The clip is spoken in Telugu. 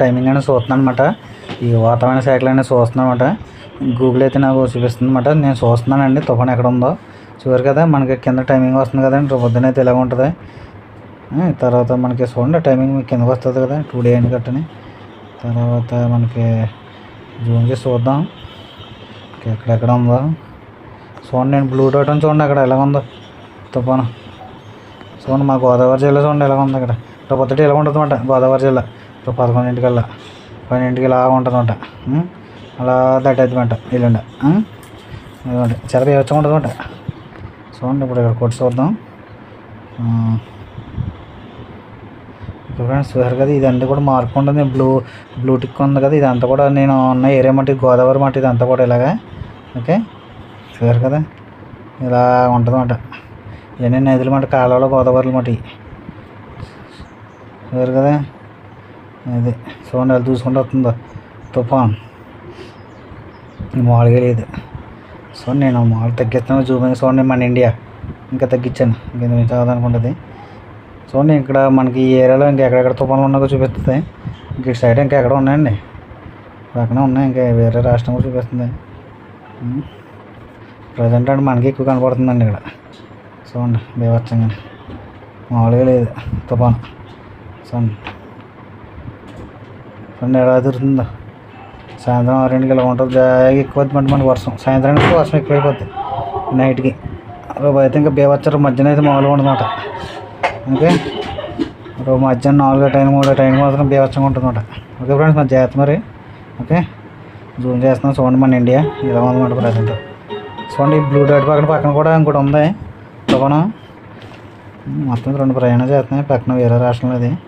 టైమింగ్ అనేది చూస్తున్నాను అనమాట ఈ వాతావరణ శాఖలు అనేది చూస్తున్నాను అనమాట గూగుల్ అయితే నాకు చూపిస్తుంది అనమాట నేను చూస్తున్నానండి. తుఫాన్ ఎక్కడ ఉందో చూరు కదా మనకి కింద టైమింగ్ వస్తుంది కదండి రేపు పొద్దున అయితే ఇలాగ ఉంటుంది. తర్వాత మనకి చూడండి టైమింగ్ మీకు కిందకి వస్తుంది కదా. టూ డే అండ్ కట్టని. తర్వాత మనకి జూమ్ చేసి చూద్దాం. ఎక్కడెక్కడ ఉందో. చూడండి నేను బ్లూ డాట్ అని చూడండి అక్కడ ఎలా ఉందో తుఫాను. చూడండి మా గోదావరి జిల్లా చూడండి ఎలా ఉంది అక్కడ. రేపు పొద్దుట ఉంటుంది అనమాట గోదావరి జిల్లా. రేపు పదకొండింటికల్లా. పన్నెండింటికి ఇలా ఉంటుందంట. అలా దాటేద్దామంట ఎల్లుండ. ఇదిగోండి చాలా బేవచ్చగా ఉంటుంది చూడండి ఇప్పుడు ఇక్కడ కొట్టి చూద్దాం. ఫ్రెండ్స్ చూసారు కదా ఇదంతా కూడా మార్పు ఉంటుంది. బ్లూ బ్లూ టిక్ ఉంది కదా ఇదంతా కూడా నేను ఉన్న ఏరియా మట్టి గోదావరి మట్టి ఇదంతా కూడా ఇలాగా. ఓకే? చూసారు కదా? ఇలా ఉంటుంది అనమాట ఇవన్నీ నదులు మట్టి కాలువలో గోదావరి మట్టి. చూసారు కదా? అది చూడండి అది చూసుకుంటూ వస్తుందో? తుఫాన్. మామూలుగా లేదు సో నేను మామూలు తగ్గిస్తాను. చూపించి చూడండి మన ఇండియా. ఇంకా తగ్గించాను. ఇంకా మిగతా అనుకుంటుంది చూడండి ఇక్కడ మనకి ఈ ఏరియాలో ఇంకా ఎక్కడెక్కడ తుఫాన్లు ఉన్నాయో చూపిస్తుంది. ఇంక ఇటు సైడ్ ఇంకా ఎక్కడ ఉన్నాయండి. పక్కనే ఉన్నాయి. ఇంకా వేరే రాష్ట్రం కూడా చూపిస్తుంది. ప్రజెంట్ అంటే మనకి ఎక్కువ కనపడుతుందండి ఇక్కడ. చూడండి బీభత్సంగా. మామూలుగా లేదు తుఫాను. చూడండి చూడండి ఎలా తిరుగుతుందో సాయంత్రం ఆరింటికి ఇలా ఉంటుంది. జాగా ఎక్కువ అవుతుంది మనకి వర్షం. సాయంత్రానికి వర్షం ఎక్కువైపోద్ది. నైట్కి. రేపు అయితే ఇంకా బేవచ్చారు మధ్యాహ్నం అయితే మామూలుగా ఉండదన్నమాట. ఓకే? రేపు మధ్యాహ్నం నాలుగో టైం మూడో టైం మాత్రం బేవచ్చంగా ఉంటుందన్నమాట. ఓకే ఫ్రెండ్స్ మన జాగ్రత్త మరి. ఓకే? జూమ్ చేస్తున్నాం. చూడండి మన ఇండియా. ఇలా ఉందన్నమాట ప్రజెంట్. చూడండి ఈ బ్లూ డాట్ పక్కన పక్కన కూడా ఇంకోటి ఉంది. తుఫాను. మొత్తం రెండు ప్రయాణం చేస్తున్నాయి. పక్కన వేరే రాష్ట్రంలో అది